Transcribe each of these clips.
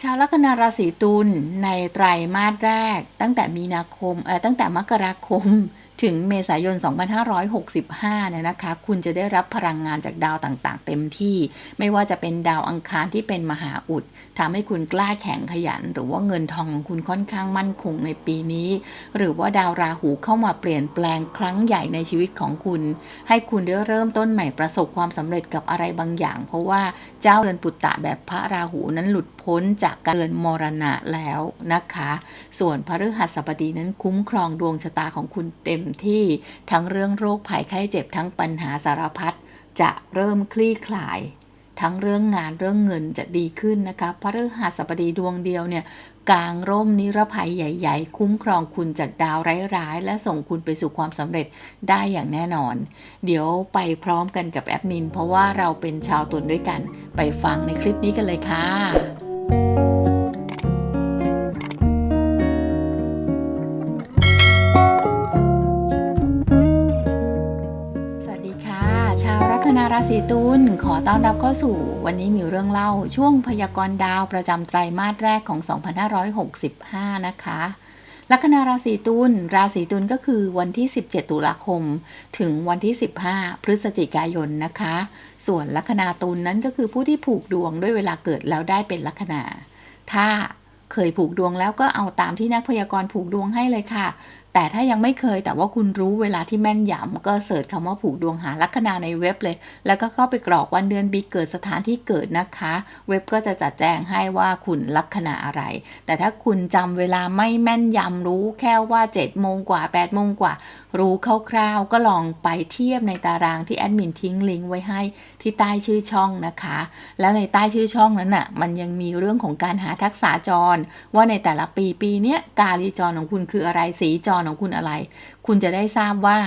ชาวลัคนาราศีตุลในไตรมาสแรก ตั้งแต่มีนาคมเอ่อตั้งแต่มกราคม ถึงเมษายน 2565 เนี่ยนะคะ คุณจะได้รับพลังงานจากดาวต่างๆ เต็มที่ ไม่ว่าจะเป็นดาวอังคารที่เป็นมหาอุดทำให้คุณกล้าแข็งขยัน หรือว่าเงินทองของคุณค่อนข้างมั่นคงในปีนี้ หรือว่าดาวราหูเข้ามาเปลี่ยนแปลงครั้งใหญ่ในชีวิตของคุณ ให้คุณได้เริ่มต้นใหม่ประสบความสำเร็จกับอะไรบางอย่าง เพราะว่าเจ้าเรือนปุตตะแบบพระราหูนั้นหลุดพ้นจากการเรือนมรณะแล้วนะคะ ส่วนพระฤหัสบดีนั้นคุ้มครองดวงชะตาของคุณเต็มที่ทั้งเรื่องโรคภัยไข้เจ็บทั้งปัญหาสารพัดจะเริ่มคลี่คลาย ทั้งเรื่องงานเรื่องเงินจะดีขึ้นนะคะพระฤหัสบดีดวงเดียวเนี่ยกลางร่มนิรภัยใหญ่ๆ คุ้มครองคุณจากดาวร้ายๆ และส่งคุณไปสู่ความสำเร็จได้อย่างแน่นอน เดี๋ยวไปพร้อมกันกับแอดมิน เพราะว่าเราเป็นชาวตุลด้วยกัน ไปฟังในคลิปนี้กันเลยค่ะ ศีตุลขอต้อนรับเข้าสู่วันนี้มีเรื่องเล่าช่วงพยากรณ์ดาวประจำไตรมาสแรกของ 2565 นะคะ ลัคนาราศีตุลราศีตุลก็คือวันที่ 17 ตุลาคม ถึงวันที่ 15 พฤศจิกายนนะคะ ส่วนลัคนาตุลนั้นก็คือผู้ที่ผูกดวงด้วยเวลาเกิดแล้วได้เป็นลัคนา ถ้าเคยผูกดวงแล้วก็เอาตามที่นักพยากรณ์ผูกดวงให้เลยค่ะ แต่ถ้ายังไม่เคยแต่ว่าคุณรู้เวลาที่แม่นยำก็เสิร์ชคำว่าผูกดวงหาลัคนาในเว็บเลย แล้วก็เข้าไปกรอกวันเดือนปีเกิดสถานที่เกิดนะคะ เว็บก็จะจัดแจงให้ว่าคุณลัคนาอะไร แต่ถ้าคุณจำเวลาไม่แม่นยำรู้แค่ว่า7โมงกว่า8โมงกว่า รู้คร่าวๆ ก็ลองไปเทียบในตารางที่แอดมินทิ้งลิงก์ไว้ให้ที่ใต้ชื่อช่องนะคะ แล้วในใต้ชื่อช่องนั้นน่ะมันยังมีเรื่องของการหาทักษะจร ว่าในแต่ละปีปีเนี้ยกาลีจรของคุณคืออะไรสีจรของคุณอะไร คุณจะได้ทราบว่า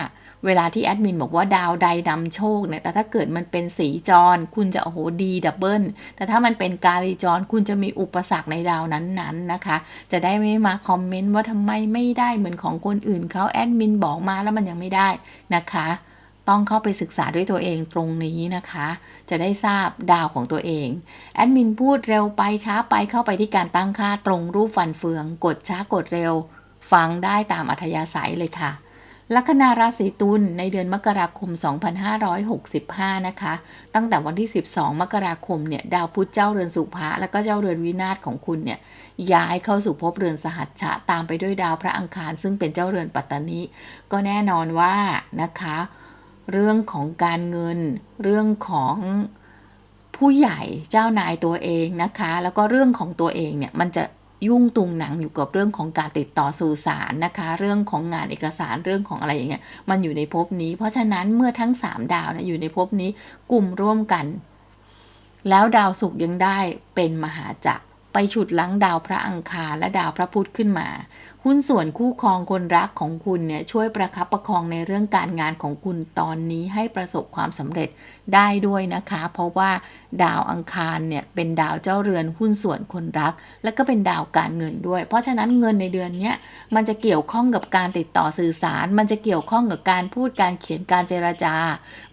เวลาที่แอดมินบอกว่าดาวใดนำโชคเนี่ย แต่ถ้าเกิดมันเป็นสีจร คุณจะโอ้โหดีดับเบิล แต่ถ้ามันเป็นกาลีจร คุณจะมีอุปสรรคในดาวนั้นๆนะคะ จะได้ไม่มาคอมเมนต์ว่าทำไมไม่ได้เหมือนของคนอื่นเขาแอดมินบอกมาแล้วมันยังไม่ได้นะคะ ต้องเข้าไปศึกษาด้วยตัวเองตรงนี้นะคะ จะได้ทราบดาวของตัวเอง แอดมินพูดเร็วไปช้าไปเข้าไปที่การตั้งค่าตรงรูปฟันเฟือง กดช้ากดเร็ว ฟังได้ตามอัธยาศัยเลยค่ะ ลัคนาราศีตุลในเดือนมกราคม 2565 นะคะ ตั้งแต่วันที่ 12 มกราคมเนี่ย ดาวพุธเจ้าเรือนสุภะและก็เจ้าเรือนวินาศของคุณเนี่ยย้ายเข้าสู่ภพเรือนสหัชชะตามไปด้วยดาวพระอังคาร ซึ่งเป็นเจ้าเรือนปัตตานิก็แน่นอนว่านะคะ เรื่องของการเงิน เรื่องของผู้ใหญ่เจ้านายตัวเองนะคะ แล้วก็เรื่องของตัวเองเนี่ยมันจะ ยุ่งตุงหนังอยู่กับเรื่องของการติดต่อสื่อสารนะคะ เรื่องของงานเอกสารเรื่องของอะไรอย่างเงี้ยมันอยู่ในภพนี้ เพราะฉะนั้นเมื่อทั้ง 3 ดาวนะอยู่ในภพนี้กลุ่มร่วมกัน แล้วดาวศุกร์ยังได้เป็นมหาจักรไปฉุดลังดาวพระอังคารและดาวพระพุธขึ้นมา หุ้นส่วนคู่ครองคนรักของคุณเนี่ยช่วยประคับประคองในเรื่องการงานของคุณตอนนี้ให้ประสบความสำเร็จได้ด้วยนะคะ เพราะว่าดาวอังคารเนี่ยเป็นดาวเจ้าเรือนหุ้นส่วนคนรัก และก็เป็นดาวการเงินด้วย เพราะฉะนั้นเงินในเดือนนี้มันจะเกี่ยวข้องกับการติดต่อสื่อสาร มันจะเกี่ยวข้องกับการพูดการเขียนการเจรจา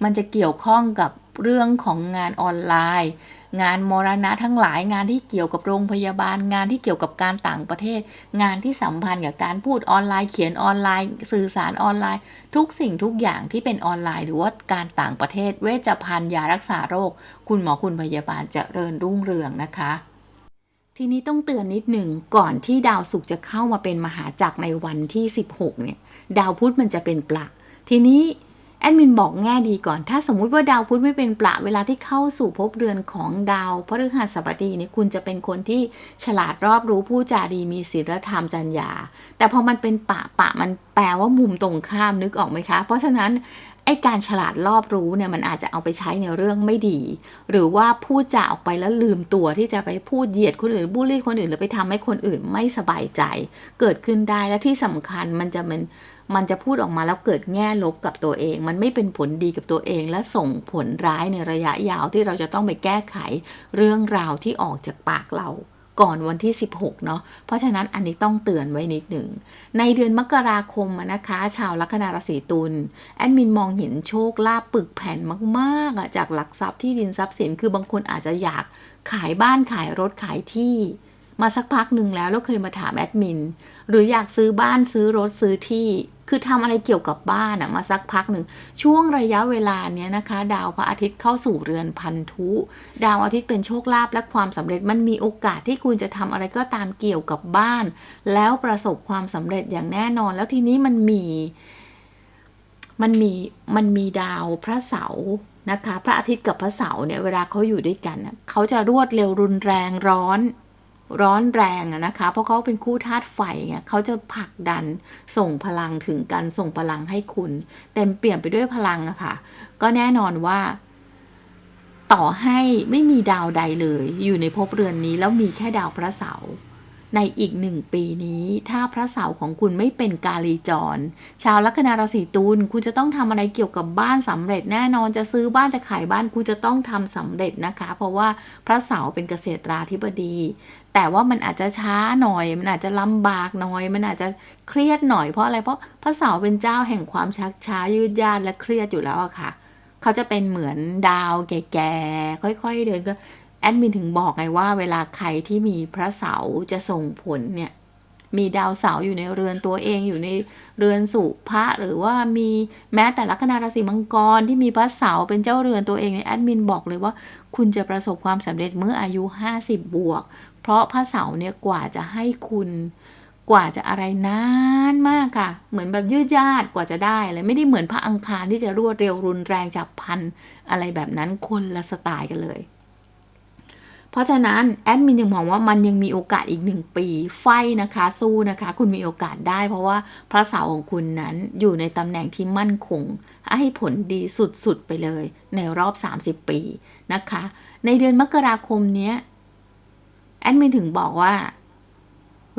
มันจะเกี่ยวข้องกับ เรื่องของงานออนไลน์ งานมรณะทั้งหลายงานที่เกี่ยวกับโรงพยาบาล งานที่เกี่ยวกับการต่างประเทศ งานที่สัมพันธ์กับการพูดออนไลน์ เขียนออนไลน์ สื่อสารออนไลน์ ทุกสิ่งทุกอย่างที่เป็นออนไลน์ หรือว่าการต่างประเทศ เวชภัณฑ์ยารักษาโรค คุณหมอคุณพยาบาลจะเริญรุ่งเรืองนะคะทีนี้ต้องเตือนนิดหนึ่งก่อนที่ดาวศุกร์จะเข้ามาเป็นมหาจักรในวันที่ 16 เนี่ย ดาวพุธมันจะเป็นปลักทีนี้ แอดมินบอกแง่ดีก่อน ถ้าสมมุติว่าดาวพุธไม่เป็นปละเวลาที่เข้าสู่ภพเรือนของดาวพฤหัสบดีนี่คุณจะเป็นคนที่ฉลาดรอบรู้ผู้จาดีมีศีลธรรมจัญญา แต่พอมันเป็นปะปะมันแปลว่ามุมตรงข้ามนึกออกไหมคะ เพราะฉะนั้นไอการฉลาดรอบรู้เนี่ยมันอาจจะเอาไปใช้ในเรื่องไม่ดี หรือว่าพูดจาออกไปแล้วลืมตัวที่จะไปพูดเหยียดคนอื่นบูลลี่คนอื่นหรือไปทำให้คนอื่นไม่สบายใจ เกิดขึ้นได้และที่สำคัญมันจะเป็น มันจะพูดออกมาแล้วเกิดแง่ลบกับตัวเอง มันไม่เป็นผลดีกับตัวเอง และส่งผลร้ายในระยะยาวที่เราจะต้องไปแก้ไขเรื่องราวที่ออกจากปากเราก่อนวันที่ 16 เนาะ เพราะฉะนั้นอันนี้ต้องเตือนไว้นิดหนึ่ง ในเดือนมกราคมนะคะ ชาวลัคนาราศีตุล แอดมินมองเห็นโชคลาภปึกแผ่นมากๆอะจากหลักทรัพย์ที่ดินทรัพย์สิน คือบางคนอาจจะอยากขายบ้านขายรถขายที่ มาสักพักหนึ่งแล้วแล้วเคยมาถามแอดมิน หรืออยากซื้อบ้านซื้อรถซื้อที่ คือทำอะไรเกี่ยวกับบ้านอะมาสักพักหนึ่ง ช่วงระยะเวลาเนี้ยนะคะ ดาวพระอาทิตย์เข้าสู่เรือนพันธุ ดาวอาทิตย์เป็นโชคลาภและความสำเร็จมันมีโอกาสที่คุณจะทำอะไรก็ตามเกี่ยวกับบ้าน แล้วประสบความสำเร็จอย่างแน่นอน แล้วทีนี้มันมีมันมีมันมีดาวพระเสาร์นะคะ พระอาทิตย์กับพระเสาร์เนี่ยเวลาเขาอยู่ด้วยกันเขาจะรวดเร็วรุนแรงร้อน ร้อนแรงนะคะ เพราะเขาเป็นคู่ธาตุไฟเขาจะผลักดันส่งพลังถึงกันส่งพลังให้คุณ เต็มเปี่ยมไปด้วยพลังอะคะ ก็แน่นอนว่า ต่อให้ไม่มีดาวใดเลย อยู่ในภพเรือนนี้แล้วมีแค่ดาวพระเสาร์ในอีกหนึ่งปีนี้ ถ้าพระเสาร์ของคุณไม่เป็นกาลีจร ชาวลัคนาราศีตุลคุณจะต้องทำอะไรเกี่ยวกับบ้านสำเร็จแน่นอนจะซื้อบ้านจะขายบ้านคุณจะต้องทำสำเร็จนะคะ เพราะว่าพระเสาร์เป็นเกษตราธิบดี แต่ว่ามันอาจจะช้าหน่อย มันอาจจะลำบากหน่อย มันอาจจะเครียดหน่อยเพราะอะไรเพราะพระเสาเป็นเจ้าแห่งความชักช้ายืดยาดและเครียดอยู่แล้วอะค่ะ เขาจะเป็นเหมือนดาวแก่ๆค่อยๆเดินก็แอดมินถึงบอกไงว่า เวลาใครที่มีพระเสาจะส่งผลเนี่ยมีดาวเสาร์อยู่ในเรือนตัวเองอยู่ในเรือนสุภะหรือว่ามีแม้แต่ลัคนาราศีมังกรที่มีพระเสาร์เป็นเจ้าเรือนตัวเองเนี่ยแอดมินบอกเลยว่า คุณจะประสบความสำเร็จเมื่ออายุ 50 บวก เพราะพระเสาร์เนี่ยกว่าจะให้คุณกว่าจะอะไรนานมากค่ะ เหมือนแบบยืดยาดกว่าจะได้เลยไม่ได้เหมือนพระอังคารที่จะรวดเร็วรุนแรงจับพันอะไรแบบนั้นคนละสไตล์กันเลย เพราะฉะนั้นแอดมินยังมองว่ามันยังมีโอกาสอีกหนึ่งปี ไฟนะคะสู้นะคะ คุณมีโอกาสได้ เพราะว่าพระเสาร์ของคุณนั้นอยู่ในตำแหน่งที่มั่นคง ให้ผลดีสุดๆไปเลย ในรอบ 30 ปี นะคะ ในเดือนมกราคมเนี้ยแอดมินถึงบอกว่า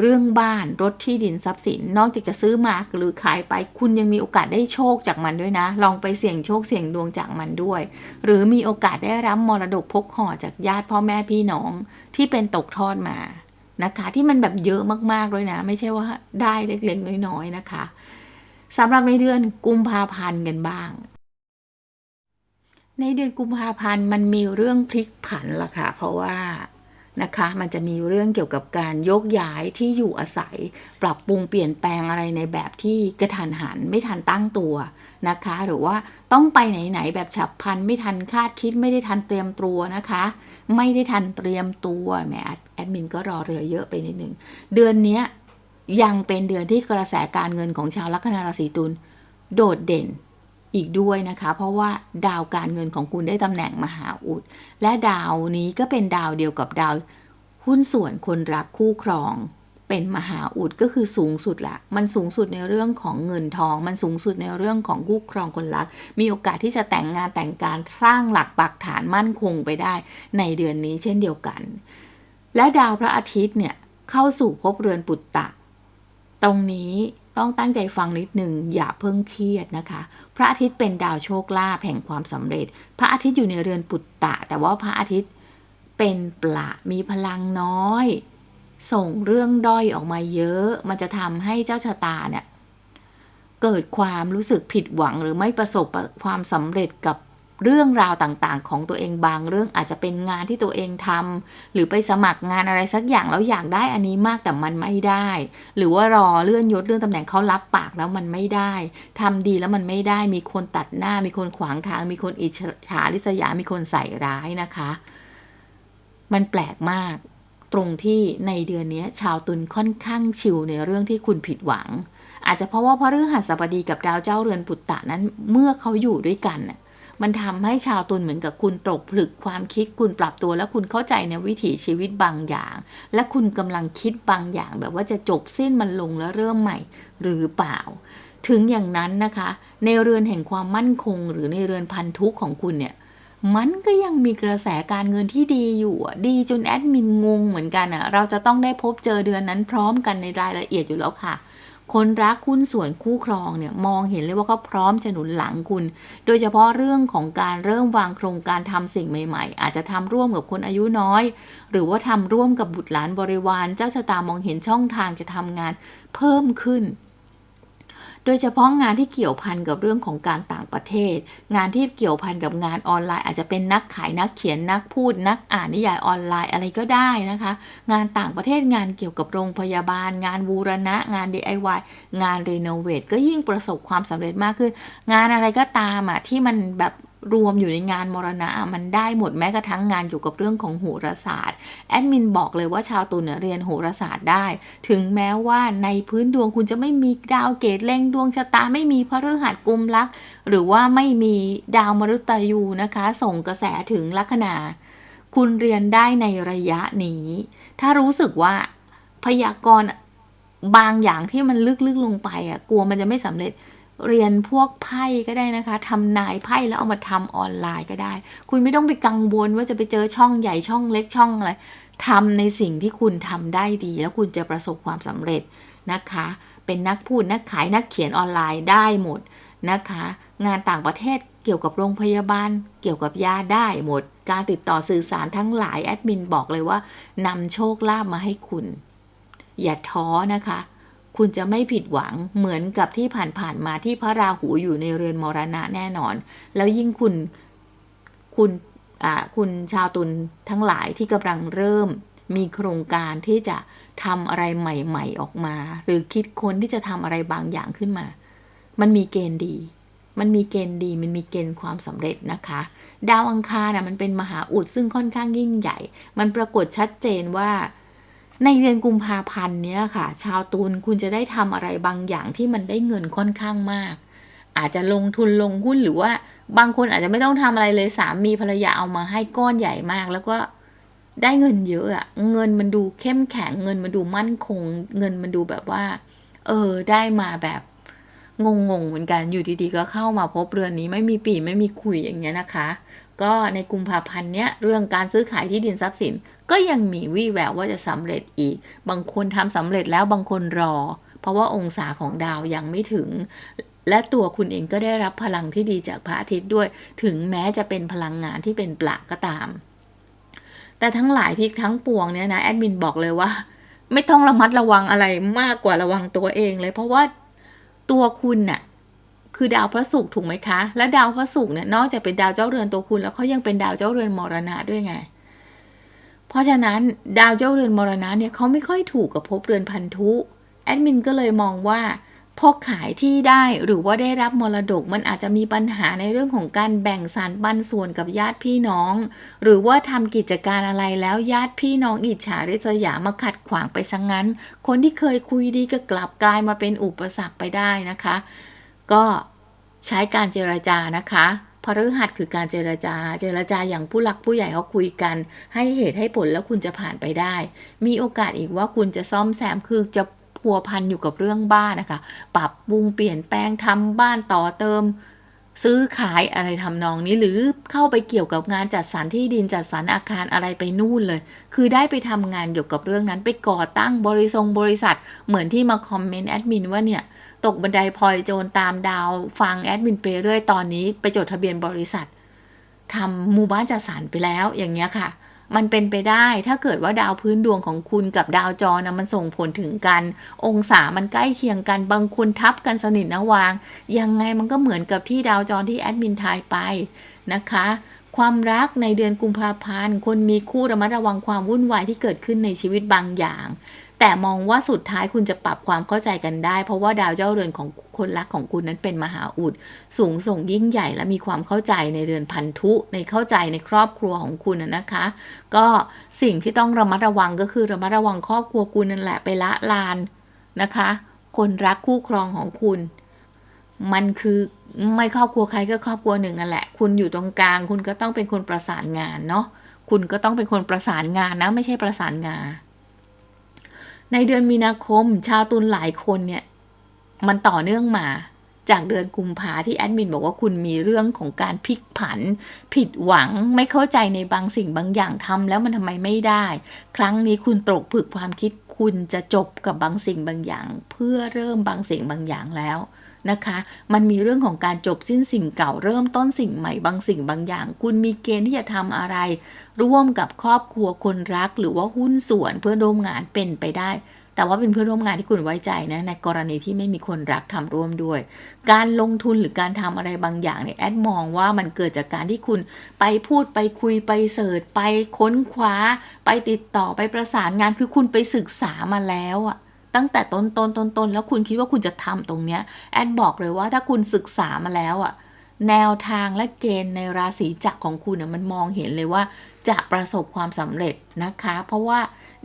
เรื่องบ้านรถที่ดินทรัพย์สิน นอกจากจะซื้อมาหรือขายไป คุณยังมีโอกาสได้โชคจากมันด้วยนะ ลองไปเสี่ยงโชคเสี่ยงดวงจากมันด้วย หรือมีโอกาสได้รับมรดกพกห่อจากญาติพ่อแม่พี่น้องที่เป็นตกทอดมานะคะที่มันแบบเยอะมากๆเลยนะ ไม่ใช่ว่าได้เล็กๆน้อยๆนะคะสำหรับในเดือนกุมภาพันธ์กันบ้าง ในเดือนกุมภาพันธ์มันมีเรื่องพลิกผันล่ะค่ะ เพราะว่านะคะมันจะมีเรื่องเกี่ยวกับการยกย้ายที่อยู่อาศัย ปรับปรุงเปลี่ยนแปลงอะไรในแบบที่กระทันหันไม่ทันตั้งตัวนะคะ หรือว่าต้องไปไหนๆแบบฉับพลันไม่ทันคาดคิดไม่ได้ทันเตรียมตัวนะคะ ไม่ได้ทันเตรียมตัวแหมแอดมินก็รอเรือเยอะไปนิดหนึ่งเดือนนี้ยังเป็นเดือนที่กระแสการเงินของชาวลัคนาราศีตุลโดดเด่น อีกด้วยนะคะ เพราะว่าดาวการเงินของคุณได้ตำแหน่งมหาอุด และดาวนี้ก็เป็นดาวเดียวกับดาวหุ้นส่วนคนรักคู่ครอง เป็นมหาอุดก็คือสูงสุดละมันสูงสุดในเรื่องของเงินทอง มันสูงสุดในเรื่องของคู่ครองคนรัก มีโอกาสที่จะแต่งงานแต่งการสร้างหลักปักฐานมั่นคงไปได้ ในเดือนนี้เช่นเดียวกัน และดาวพระอาทิตย์เนี่ยเข้าสู่ภพเรือนปุตตะ ตรงนี้ ต้องตั้งใจฟังนิดหนึ่งอย่าเพิ่งเครียดนะคะ พระอาทิตย์เป็นดาวโชคลาภแห่งความสำเร็จ พระอาทิตย์อยู่ในเรือนปุตตะ แต่ว่าพระอาทิตย์เป็นปละมีพลังน้อย ส่งเรื่องด้อยออกมาเยอะ มันจะทำให้เจ้าชะตาเนี่ยเกิดความรู้สึกผิดหวังหรือไม่ประสบความสำเร็จกับ เรื่องราวต่างๆ ของตัวเองบางเรื่องอาจจะเป็นงานที่ตัวเองทำหรือไปสมัครงานอะไรสักอย่างแล้วอยากได้อันนี้มากแต่มันไม่ได้ หรือว่ารอเลื่อนยศเลื่อนตำแหน่งเขารับปากแล้วมันไม่ได้ทำดีแล้วมันไม่ได้ มีคนตัดหน้า มีคนขวางทาง มีคนอิจฉาริษยา มีคนใส่ร้ายนะคะ มันแปลกมาก ตรงที่ในเดือนนี้ชาวตุลค่อนข้างชิลในเรื่องที่คุณผิดหวัง อาจจะเพราะว่าพระฤหัสบดีกับดาวเจ้าเรือนปุตตะนั้นเมื่อเขาอยู่ด้วยกันน่ะ มันทำให้ชาวตุลเหมือนกับคุณตกผลึกความคิดคุณปรับตัว และคุณเข้าใจในวิถีชีวิตบางอย่าง และคุณกำลังคิดบางอย่าง แบบว่าจะจบสิ้นมันลงแล้วเริ่มใหม่หรือเปล่า ถึงอย่างนั้นนะคะ ในเรือนแห่งความมั่นคง หรือในเรือนพันธุของคุณเนี่ยมันก็ยังมีกระแสการเงินที่ดีอยู่ดีจนแอดมินงงเหมือนกันอะ เราจะต้องได้พบเจอเดือนนั้นพร้อมกันในรายละเอียดอยู่แล้วค่ะ คนรักคุณส่วนคู่ครองเนี่ยมองเห็นเลยว่าเขาพร้อมจะหนุนหลังคุณ โดยเฉพาะเรื่องของการเริ่มวางโครงการทำสิ่งใหม่ ๆ อาจจะทำร่วมกับคนอายุน้อย หรือว่าทำร่วมกับบุตรหลานบริวาร เจ้าชะตามองเห็นช่องทางจะทำงานเพิ่มขึ้น โดยเฉพาะงานที่เกี่ยวพันกับเรื่องของการต่างประเทศ งานที่เกี่ยวพันกับงานออนไลน์ อาจจะเป็นนักขายนักเขียนนักพูด นักอ่านนิยายออนไลน์อะไรก็ได้นะคะ งานต่างประเทศงานเกี่ยวกับโรงพยาบาล งานบูรณะ งาน DIY งานรีโนเวทก็ยิ่งประสบความสำเร็จมากขึ้น งานอะไรก็ตามอะที่มันแบบ รวมอยู่ในงานมรณะมันได้หมดแม้กระทั่งงานเกี่ยวกับเรื่องของโหราศาสตร์แอดมินบอกเลยว่าชาวตุลเนี่ยเรียนโหราศาสตร์ได้ ถึงแม้ว่าในพื้นดวงคุณจะไม่มีดาวเกตเล็งดวงชะตาไม่มีพระฤหัสกุมลักหรือว่าไม่มีดาวมฤตยูนะคะ ส่งกระแสถึงลัคนา คุณเรียนได้ในระยะนี้ ถ้ารู้สึกว่าพยากรณ์บางอย่างที่มันลึกๆลงไปอะกลัวมันจะไม่สำเร็จ เรียนพวกไพ่ก็ได้นะคะทำนายไพ่แล้วเอามาทำออนไลน์ก็ได้ คุณไม่ต้องไปกังวลว่าจะไปเจอช่องใหญ่ช่องเล็กช่องอะไรทำในสิ่งที่คุณทำได้ดี แล้วคุณจะประสบความสำเร็จนะคะ เป็นนักพูดนักขายนักเขียนออนไลน์ได้หมดนะคะ งานต่างประเทศเกี่ยวกับโรงพยาบาล เกี่ยวกับยาได้หมด การติดต่อสื่อสารทั้งหลายแอดมินบอกเลยว่านำโชคลาภมาให้คุณ อย่าท้อนะคะ คุณจะไม่ผิดหวังเหมือนกับที่ผ่านๆมาที่พระราหูอยู่ในเรือนมรณะแน่นอน แล้วยิ่งคุณคุณอ่าคุณชาวตุลทั้งหลายที่กำลังเริ่มมีโครงการที่จะทำอะไรใหม่ ๆออกมา หรือคิดค้นที่จะทำอะไรบางอย่างขึ้นมา มันมีเกณฑ์ดี มันมีเกณฑ์ดี มันมีเกณฑ์ความสำเร็จนะคะ ดาวอังคารนะมันเป็นมหาอุดซึ่งค่อนข้างยิ่งใหญ่ มันปรากฏชัดเจนว่า ในเดือนกุมภาพันธ์เนี้ยค่ะ ชาวตุลคุณจะได้ทำอะไรบางอย่างที่มันได้เงินค่อนข้างมาก อาจจะลงทุนลงหุ้นหรือว่าบางคนอาจจะไม่ต้องทำอะไรเลยสามีภรรยาเอามาให้ก้อนใหญ่มาก แล้วก็ได้เงินเยอะอะเงินมันดูเข้มแข็งเงินมันดูมั่นคง เงินมันดูแบบว่า เออ ได้มาแบบงงๆเหมือนกันอยู่ดีๆก็เข้ามาพบเรือนนี้ไม่มีปีไม่มีคุยอย่างเงี้ยนะคะ ก็ในกุมภาพันธ์เนี้ยเรื่องการซื้อขายที่ดินทรัพย์สิน ก็ยังมีวี่แววว่าจะสำเร็จอีก บางคนทำสำเร็จแล้วบางคนรอ เพราะว่าองศาของดาวยังไม่ถึง และตัวคุณเองก็ได้รับพลังที่ดีจากพระอาทิตย์ด้วย ถึงแม้จะเป็นพลังงานที่เป็นปละก็ตาม แต่ทั้งหลายที่ทั้งปวงเนี่ยนะแอดมินบอกเลยว่า ไม่ต้องระมัดระวังอะไรมากกว่าระวังตัวเองเลย เพราะว่าตัวคุณน่ะคือดาวพระศุกร์ถูกไหมคะ และดาวพระศุกร์เนี่ยนอกจากเป็นดาวเจ้าเรือนตัวคุณแล้วเขายังเป็นดาวเจ้าเรือนมรณะด้วยไง ราะฉะนั้นดาวเจ้าเรือนมรณะเนี่ยเขาไม่ค่อยถูกกับภพเรือนพันธุแอดมินก็เลยมองว่าพอขายที่ได้หรือว่าได้รับมรดกมันอาจจะมีปัญหาในเรื่องของการแบ่งสรรปันส่วนกับญาติพี่น้อง หรือว่าทำกิจการอะไรแล้วญาติพี่น้องอิจฉาริษยามาขัดขวางไปซะงงั้น คนที่เคยคุยดีก็กลับกลายมาเป็นอุปสรรคไปได้นะคะ ก็ใช้การเจรจานะคะ พฤหัสคือการเจรจา เจรจาอย่างผู้หลักผู้ใหญ่เขาคุยกัน ให้เหตุให้ผลแล้วคุณจะผ่านไปได้ มีโอกาสอีกว่าคุณจะซ่อมแซมคือจะพัวพันอยู่กับเรื่องบ้านนะคะ ปรับปรุงเปลี่ยนแปลงทำบ้านต่อเติม ซื้อขายอะไรทำนองนี้หรือเข้าไปเกี่ยวกับงานจัดสรรที่ดินจัดสรรอาคารอะไรไปนู่นเลย คือได้ไปทำงานเกี่ยวกับเรื่องนั้นไปก่อตั้งบริษัทบริษัท เหมือนที่มาคอมเมนต์แอดมินว่าเนี่ย ตกบันไดพลอยโจรตามดาว ฟังแอดมินไปเรื่อยตอนนี้ไปจดทะเบียนบริษัททำหมู่บ้านจัดสรรไปแล้วอย่างเงี้ยค่ะ มันเป็นไปได้ถ้าเกิดว่าดาวพื้นดวงของคุณกับดาวจรนะมันส่งผลถึงกัน องศามันใกล้เคียงกันบางคนทับกันสนิทนะวาง ยังไงมันก็เหมือนกับที่ดาวจรที่แอดมินทายไปนะคะความรักในเดือนกุมภาพันธ์คนมีคู่ระมัดระวังความวุ่นวายที่เกิดขึ้นในชีวิตบางอย่าง แต่มองว่าสุดท้ายคุณจะปรับความเข้าใจกันได้ เพราะว่าดาวเจ้าเรือนของคนรักของคุณนั้นเป็นมหาอุด สูงส่งยิ่งใหญ่และมีความเข้าใจในเรือนพันธุในเข้าใจในครอบครัวของคุณนะคะ ก็สิ่งที่ต้องระมัดระวังก็คือระมัดระวังครอบครัวคุณนั่นแหละไปละลานนะคะ คนรักคู่ครองของคุณ มันคือไม่ครอบครัวใครก็ครอบครัวหนึ่งนั่นแหละ คุณอยู่ตรงกลาง คุณก็ต้องเป็นคนประสานงานเนาะคุณก็ต้องเป็นคนประสานงานนะไม่ใช่ประสานงาน ในเดือนมีนาคม ชาวตุลหลายคนเนี่ย มันต่อเนื่องมาจากเดือนกุมภาที่แอดมินบอกว่าคุณมีเรื่องของการพลิกผัน ผิดหวังไม่เข้าใจในบางสิ่งบางอย่างทำแล้วมันทำไมไม่ได้ ครั้งนี้คุณตกผึกความคิดคุณจะจบกับบางสิ่งบางอย่าง เพื่อเริ่มบางสิ่งบางอย่างแล้ว นะคะ มันมีเรื่องของการจบสิ้นสิ่งเก่าเริ่มต้นสิ่งใหม่บางสิ่งบางอย่าง คุณมีเกณฑ์ที่จะทำอะไร ร่วมกับครอบครัวคนรัก หรือว่าหุ้นส่วนเพื่อนร่วมงานเป็นไปได้ แต่ว่าเป็นเพื่อนร่วมงานที่คุณไว้ใจนะในกรณีที่ไม่มีคนรักทำร่วมด้วย การลงทุนหรือการทำอะไรบางอย่างเนี่ยแอดมองว่ามันเกิดจากการที่คุณไปพูดไปคุยไปเสิร์ชไปค้นคว้า ไปติดต่อไปประสานงานคือคุณไปศึกษามาแล้วอะ ตั้งแต่ต้นต้นต้นต้นแล้วคุณคิดว่าคุณจะทำตรงเนี้ยแอดบอกเลยว่าถ้าคุณศึกษามาแล้วอะแนวทางและเกณฑ์ในราศีจักรของคุณน่ะมันมองเห็นเลยว่า จะประสบความสำเร็จนะคะ เพราะว่า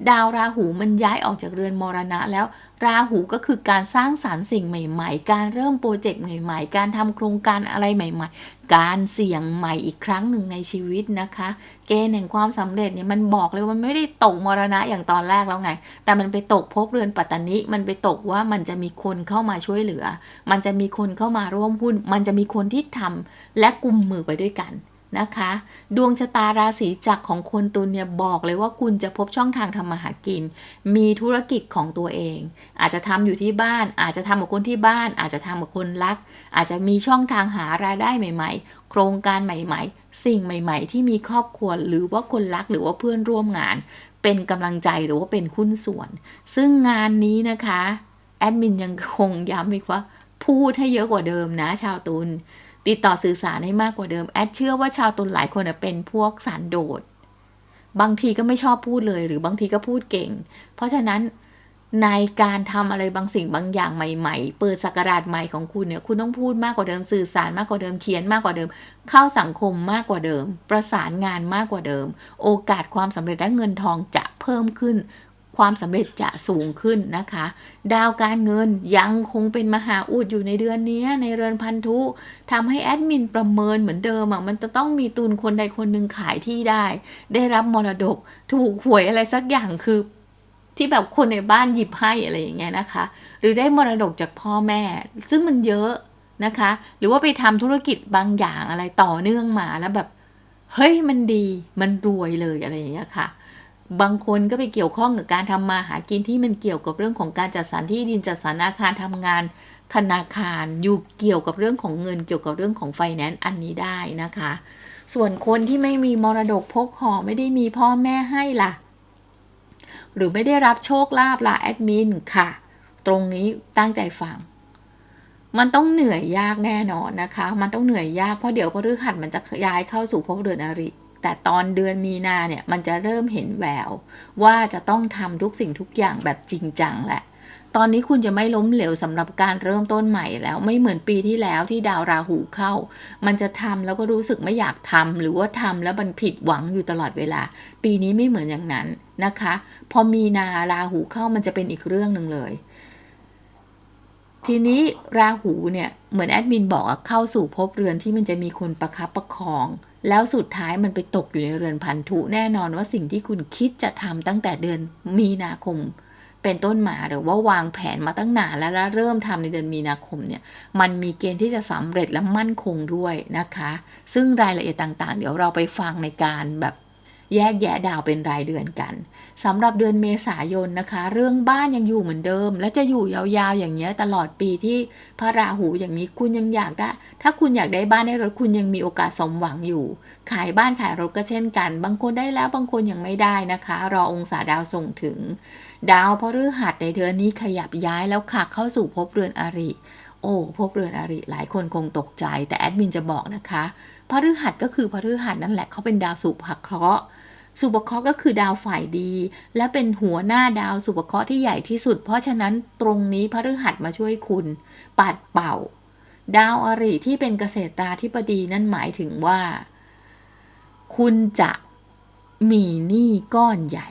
ดาวราหูมันย้ายออกจากเรือนมรณะแล้ว ราหูก็คือการสร้างสารรค์สิ่งใหม่ ๆ การเริ่มโปรเจกต์ใหม่ ๆ การทำโครงการอะไรใหม่ ๆ การเสี่ยงใหม่อีกครั้งหนึ่งในชีวิตนะคะ เกณฑ์แห่งความสำเร็จเนี่ยมันบอกเลยว่ามันไม่ได้ตกมรณะอย่างตอนแรกแล้วไง แต่มันไปตกพกเรือนปัตตานิ มันไปตกว่ามันจะมีคนเข้ามาช่วยเหลือ มันจะมีคนเข้ามาร่วมหุ้น มันจะมีคนที่ทำและกลุ่มมือไปด้วยกัน นะคะ ดวงชะตาราศีจักรของคนตุลเนี่ยบอกเลยว่าคุณจะพบช่องทางทำมาหากิน มีธุรกิจของตัวเอง อาจจะทำอยู่ที่บ้าน อาจจะทำกับคนที่บ้าน อาจจะทำกับคนรัก อาจจะมีช่องทางหารายได้ใหม่ ๆ โครงการใหม่ ๆ สิ่งใหม่ ๆ ที่มีครอบครัวหรือว่าคนรักหรือว่าเพื่อนร่วมงาน เป็นกำลังใจหรือว่าเป็นหุ้นส่วน ซึ่งงานนี้นะคะแอดมินยังคงย้ำอีกว่าพูดให้เยอะกว่าเดิมนะชาวตุล ติดต่อสื่อสารให้มากกว่าเดิม แอดเชื่อว่าชาวตุลหลายคนเป็นพวกสารโดด บางทีก็ไม่ชอบพูดเลย หรือบางทีก็พูดเก่ง เพราะฉะนั้นในการทำอะไรบางสิ่งบางอย่างใหม่ ๆ เปิดสักราชใหม่ของคุณเนี่ยคุณต้องพูดมากกว่าเดิมสื่อสารมากกว่าเดิมเขียนมากกว่าเดิม เข้าสังคมมากกว่าเดิม ประสานงานมากกว่าเดิม โอกาสความสำเร็จและเงินทองจะเพิ่มขึ้น ความสำเร็จจะสูงขึ้นนะคะ ดาวการเงินยังคงเป็นมหาอุดอยู่ในเดือนนี้ในเรือนพันธุทำให้แอดมินประเมินเหมือนเดิมอะมันจะต้องมีตุนคนใดคนหนึ่งขายที่ได้ ได้รับมรดกถูกหวยอะไรสักอย่างคือที่แบบคนในบ้านหยิบให้อะไรอย่างเงี้ยนะคะ หรือได้มรดกจากพ่อแม่ ซึ่งมันเยอะนะคะ หรือว่าไปทำธุรกิจบางอย่างอะไรต่อเนื่องมาแล้วแบบ เฮ้ยมันดีมันรวยเลยอะไรอย่างเงี้ยค่ะ บางคนก็ไปเกี่ยวข้องกับการทำมาหากินที่มันเกี่ยวกับเรื่องของการจัดสรรที่ดินจัดสรรอาคารทำงาน ธนาคารอยู่เกี่ยวกับเรื่องของเงิน เกี่ยวกับเรื่องของไฟแนนซ์อันนี้ได้นะคะ ส่วนคนที่ไม่มีมรดกพกห่อไม่ได้มีพ่อแม่ให้ล่ะ หรือไม่ได้รับโชคลาภล่ะแอดมินค่ะ ตรงนี้ตั้งใจฟังมันต้องเหนื่อยยากแน่นอนนะคะ มันต้องเหนื่อยยากเพราะเดี๋ยวพฤหัสมันจะย้ายเข้าสู่ภพเรือนอริ แต่ตอนเดือนมีนาเนี่ยมันจะเริ่มเห็นแวว ว่าจะต้องทำทุกสิ่งทุกอย่างแบบจริงจังแหละ ตอนนี้คุณจะไม่ล้มเหลวสำหรับการเริ่มต้นใหม่แล้วไม่เหมือนปีที่แล้วที่ดาวราหูเข้า มันจะทำแล้วก็รู้สึกไม่อยากทำหรือว่าทำแล้วมันผิดหวังอยู่ตลอดเวลา ปีนี้ไม่เหมือนอย่างนั้นนะคะ พอมีนาราหูเข้ามันจะเป็นอีกเรื่องหนึ่งเลยทีนี้ราหูเนี่ยเหมือนแอดมินบอกเข้าสู่ภพเรือนที่มันจะมีคนประคับประคอง แล้วสุดท้ายมันไปตกอยู่ในเรือนพันธุแน่นอนว่าสิ่งที่คุณคิดจะทำตั้งแต่เดือนมีนาคม เป็นต้นมาหรือว่าวางแผนมาตั้งนานแล้วแล้วเริ่มทำในเดือนมีนาคมเนี่ยมันมีเกณฑ์ที่จะสำเร็จและมั่นคงด้วยนะคะ ซึ่งรายละเอียดต่างๆ เดี๋ยวเราไปฟังในการแบบแยกแยะดาวเป็นรายเดือนกัน สำหรับเดือนเมษายนนะคะ เรื่องบ้านยังอยู่เหมือนเดิม และจะอยู่ยาวๆอย่างเงี้ยตลอดปีที่พระราหูอย่างนี้คุณยังอยากได้ ถ้าคุณอยากได้บ้านได้รถคุณยังมีโอกาสสมหวังอยู่ ขายบ้านขายรถก็เช่นกัน บางคนได้แล้วบางคนยังไม่ได้นะคะ รอองศาดาวส่งถึง ดาวพฤหัสในเดือนนี้ขยับย้ายแล้วค่ะเข้าสู่ภพเรือนอริโอ้ภพเรือนอริหลายคนคงตกใจ แต่แอดมินจะบอกนะคะพฤหัสก็คือพฤหัสนั่นแหละเขาเป็นดาวสุภเคราะห์ สุภเคราะห์ก็คือดาวฝ่ายดี และเป็นหัวหน้าดาวสุภเคราะห์ที่ใหญ่ที่สุด เพราะฉะนั้นตรงนี้พฤหัสมาช่วยคุณ ปัดเป่า ดาวอริที่เป็นเกษตราธิบดีนั่นหมายถึงว่า คุณจะมีหนี้ก้อนใหญ่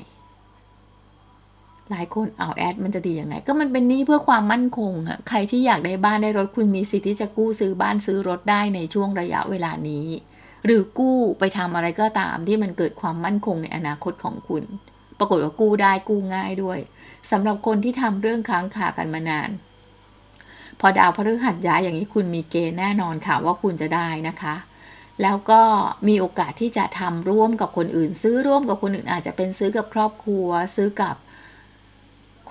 หลายคนเอาแอดมันจะดียังไง ก็มันเป็นหนี้เพื่อความมั่นคงอะใครที่อยากได้บ้านได้รถคุณมีสิทธิ์ที่จะกู้ซื้อบ้านซื้อรถได้ในช่วงระยะเวลานี้ หรือกู้ไปทำอะไรก็ตามที่มันเกิดความมั่นคงในอนาคตของคุณ ปรากฏว่ากู้ได้กู้ง่ายด้วยสำหรับคนที่ทำเรื่องค้างคากันมานาน พอดาวพฤหัสย้ายอย่างนี้คุณมีเกณฑ์แน่นอนค่ะว่าคุณจะได้นะคะ แล้วก็มีโอกาสที่จะทำร่วมกับคนอื่น ซื้อร่วมกับคนอื่นอาจจะเป็นซื้อกับครอบครัว ซื้อกับ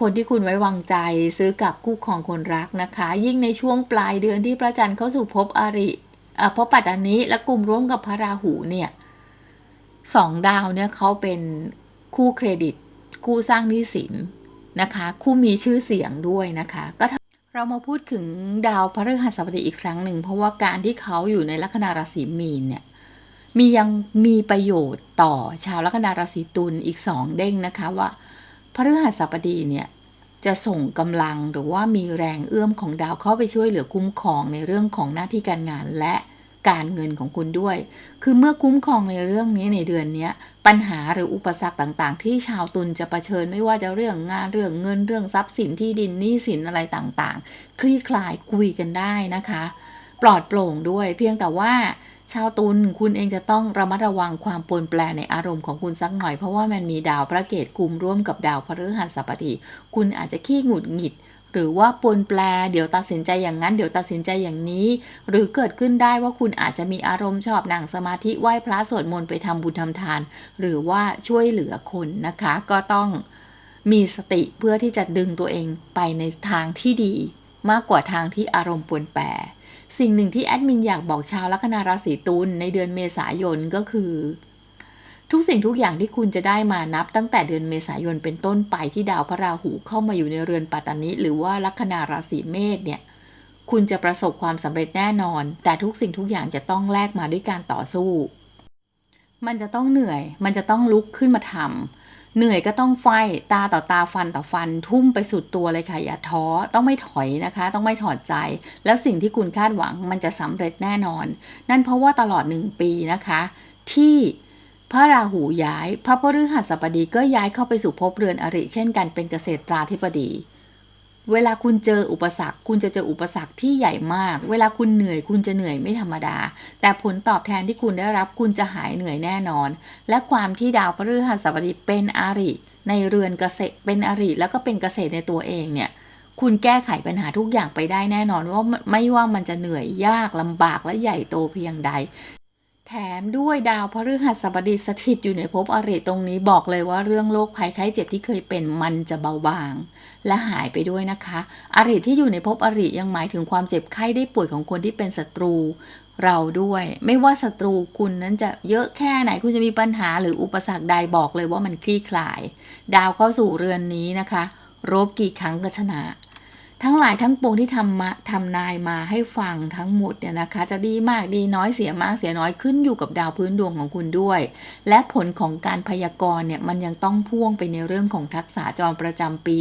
คนที่คุณไว้วางใจซื้อกับคู่ครองคนรักนะคะ ยิ่งในช่วงปลายเดือนที่พระจันทร์เข้าสู่ภพอริ พระปัตตานีและกลุ่มร่วมกับพระราหูเนี่ยสองดาวเนี่ยเขาเป็นคู่เครดิต คู่สร้างหนี้สินนะคะ คู่มีชื่อเสียงด้วยนะคะ ก็เรามาพูดถึงดาวพฤหัสบดีอีกครั้งหนึ่ง เพราะว่าการที่เขาอยู่ในลัคนาราศีมีนเนี่ยมียังมีประโยชน์ต่อชาวลัคนาราศีตุลอีกสองเด้งนะคะว่าพฤหัสบดีเนี่ย จะส่งกำลังหรือว่ามีแรงเอื้อมของดาวเข้าไปช่วยเหลือคุ้มครองในเรื่องของหน้าที่การงานและการเงินของคุณด้วย คือเมื่อคุ้มครองในเรื่องนี้ในเดือนนี้ปัญหาหรืออุปสรรคต่างๆ ที่ชาวตุลจะะเผชิญไม่ว่าจะเรื่องงานเรื่องเงินเรื่องทรัพย์สินที่ดินหนี้สินอะไรต่างๆ คลี่คลายคุยกันได้นะคะ ปลอดโปร่งด้วย เพียงแต่ว่า ชาวตุลคุณเองจะต้องระมัดระวังความปนแปรในอารมณ์ของคุณสักหน่อย เพราะว่ามันมีดาวพระเกตกลุ่มร่วมกับดาวพฤหัสบดีคุณอาจจะขี้หงุดหงิด หรือว่าปนแปลเดี๋ยวตัดสินใจอย่างนั้น เดี๋ยวตัดสินใจอย่างนี้ หรือเกิดขึ้นได้ว่าคุณอาจจะมีอารมณ์ชอบนั่งสมาธิไหว้พระสวดมนต์ไปทำบุญทำทาน หรือว่าช่วยเหลือคนนะคะ ก็ต้องมีสติเพื่อที่จะดึงตัวเองไปในทางที่ดี มากกว่าทางที่อารมณ์ปนแปร สิ่งหนึ่งที่แอดมินอยากบอกชาวลัคนาราศีตุลในเดือนเมษายนก็คือ ทุกสิ่งทุกอย่างที่คุณจะได้มานับ ตั้งแต่เดือนเมษายนเป็นต้นไปที่ดาวพระราหูเข้ามาอยู่ในเรือนปัตตานิหรือว่าลัคนาราศีเมษเนี่ยคุณจะประสบความสำเร็จแน่นอน แต่ทุกสิ่งทุกอย่างจะต้องแลกมาด้วยการต่อสู้ มันจะต้องเหนื่อย มันจะต้องลุกขึ้นมาทำ เหนื่อยก็ต้องไฟตาต่อตาฟันต่อฟัน ทุ่มไปสุดตัวเลยค่ะ อย่าท้อต้องไม่ถอยนะคะ ต้องไม่ถอดใจ แล้วสิ่งที่คุณคาดหวังมันจะสำเร็จแน่นอน นั่นเพราะว่าตลอดหนึ่งปีนะคะ ที่พระราหูย้าย พระพฤหัสบดีก็ย้ายเข้าไปสู่ภพเรือนอริ เช่นกันเป็นเกษตราธิบดี เวลาคุณเจออุปสรรค คุณจะเจออุปสรรคที่ใหญ่มาก เวลาคุณเหนื่อยคุณจะเหนื่อยไม่ธรรมดา แต่ผลตอบแทนที่คุณได้รับคุณจะหายเหนื่อยแน่นอน และความที่ดาวพฤหัสบดีเป็นอาริในเรือนเกษตรเป็นอริแล้วก็เป็นเกษตรในตัวเองเนี่ยคุณแก้ไขปัญหาทุกอย่างไปได้แน่นอนว่าไม่ว่ามันจะเหนื่อยยากลำบากและใหญ่โตเพียงใด แถมด้วยดาวพฤหัสบดีสถิตอยู่ในภพอริตรงนี้บอกเลยว่าเรื่องโรคภัยไข้เจ็บที่เคยเป็นมันจะเบาบาง และหายไปด้วยนะคะ อริที่อยู่ในภพอริยังหมายถึงความเจ็บไข้ได้ป่วยของคนที่เป็นศัตรู เราด้วย ไม่ว่าศัตรูคุณนั้นจะเยอะแค่ไหนคุณจะมีปัญหาหรืออุปสรรคใดบอกเลยว่ามันคลี่คลาย ดาวเข้าสู่เรือนนี้นะคะ รบกี่ครั้งก็ชนะ ทั้งหลายทั้งปวงที่ทำมาทำนายมาให้ฟังทั้งหมดเนี่ยนะคะ จะดีมากดีน้อยเสียมากเสียน้อยขึ้นอยู่กับดาวพื้นดวงของคุณด้วย และผลของการพยากรณ์เนี่ยมันยังต้องพ่วงไปในเรื่องของทักษะจรประจำปี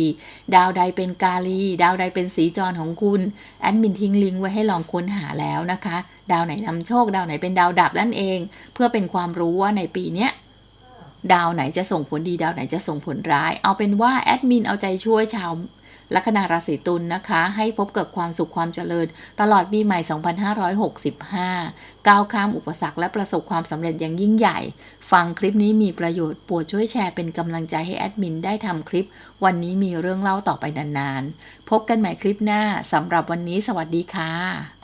ดาวใดเป็นกาลี ดาวใดเป็นสีจรของคุณแอดมินทิ้งลิงก์ไว้ให้ลองค้นหาแล้วนะคะ ดาวไหนนำโชค ดาวไหนเป็นดาวดับนั่นเอง เพื่อเป็นความรู้ว่าในปีเนี้ยดาวไหนจะส่งผลดีดาวไหนจะส่งผลร้าย เอาเป็นว่าแอดมินเอาใจช่วยชาว ลัคนาราศีตุลนนะคะ ให้พบกับความสุขความเจริญ ตลอดปีใหม่ 2565 ก้าวข้ามอุปสรรคและประสบความสำเร็จอย่างยิ่งใหญ่ ฟังคลิปนี้มีประโยชน์โปรดช่วยแชร์เป็นกำลังใจให้แอดมินได้ทำคลิป วันนี้มีเรื่องเล่าต่อไปนานๆ พบกันใหม่คลิปหน้าสำหรับวันนี้สวัสดีค่ะ